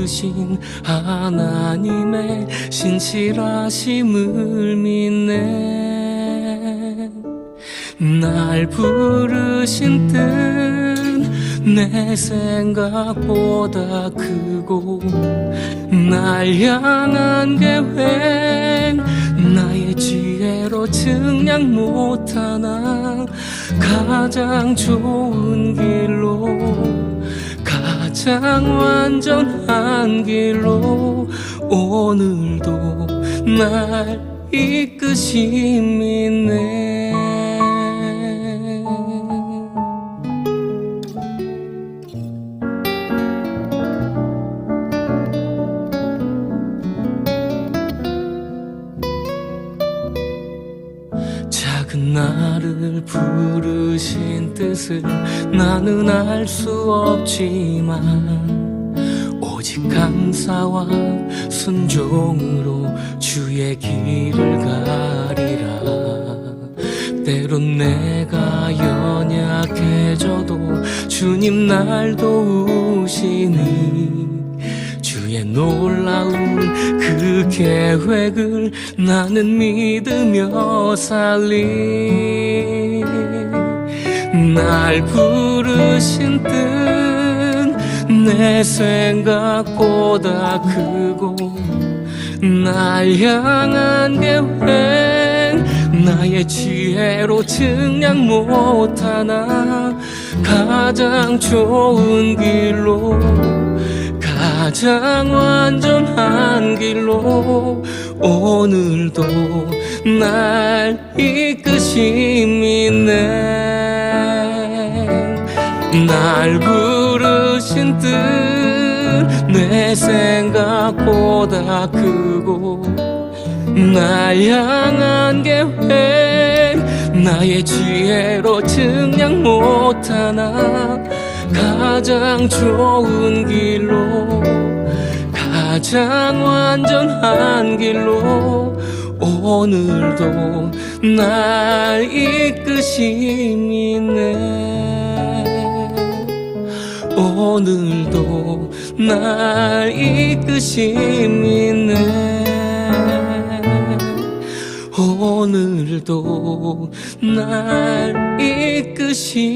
부르신 하나님의 신실하심을 믿네. 날 부르신 뜻내 생각보다 크고 날 향한 계획 나의 지혜로 증량 못하나 가장 좋은 길로 가장 완전한 길로 오늘도 날 이끄심 있네 나를 부르신 뜻을 나는 알 수 없지만 오직 감사와 순종으로 주의 길을 가리라. 때론 내가 연약해져도 주님 날 도우시니 주의 놀라운 그 계획을 나는 믿으며 살리. 날 부르신 뜻 내 생각보다 크고 날 향한 계획 나의 지혜로 증량 못하나 가장 좋은 길로 가장 완전한 길로 오늘도 날 이끄심 있네. 날 부르신 뜻 내 생각보다 크고 날 향한 계획 나의 지혜로 증량 못하나 가장 좋은 길로 가장 완전한 길로 오늘도 날 이끄심 있네. 오늘도 날 이끄심 있네. 오늘도 날 이끄심이